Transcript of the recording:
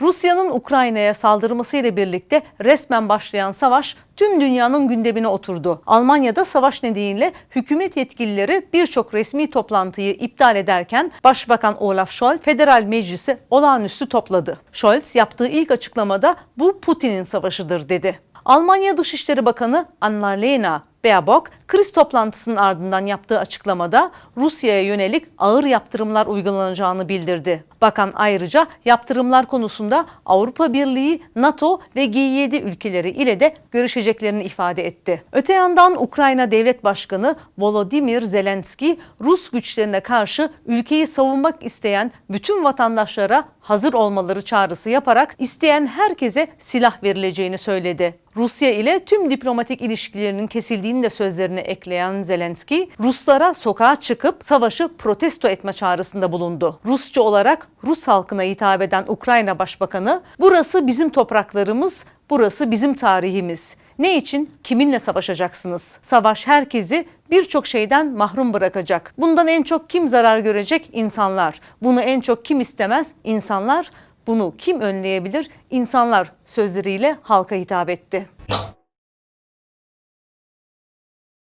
Rusya'nın Ukrayna'ya saldırmasıyla birlikte resmen başlayan savaş tüm dünyanın gündemine oturdu. Almanya'da savaş nedeniyle hükümet yetkilileri birçok resmi toplantıyı iptal ederken Başbakan Olaf Scholz Federal Meclisi olağanüstü topladı. Scholz yaptığı ilk açıklamada bu Putin'in savaşıdır dedi. Almanya Dışişleri Bakanı Annalena Baerbock, kriz toplantısının ardından yaptığı açıklamada Rusya'ya yönelik ağır yaptırımlar uygulanacağını bildirdi. Bakan ayrıca yaptırımlar konusunda Avrupa Birliği, NATO ve G7 ülkeleri ile de görüşeceklerini ifade etti. Öte yandan Ukrayna Devlet Başkanı Volodymyr Zelenski, Rus güçlerine karşı ülkeyi savunmak isteyen bütün vatandaşlara hazır olmaları çağrısı yaparak isteyen herkese silah verileceğini söyledi. Rusya ile tüm diplomatik ilişkilerinin kesildiğini de sözlerine ekleyen Zelenski, Ruslara sokağa çıkıp savaşı protesto etme çağrısında bulundu. Rusça olarak Rus halkına hitap eden Ukrayna Başbakanı, "Burası bizim topraklarımız, burası bizim tarihimiz. Ne için, kiminle savaşacaksınız? Savaş herkesi birçok şeyden mahrum bırakacak. Bundan en çok kim zarar görecek? İnsanlar. Bunu en çok kim istemez? İnsanlar. Bunu kim önleyebilir? İnsanlar sözleriyle halka hitap etti.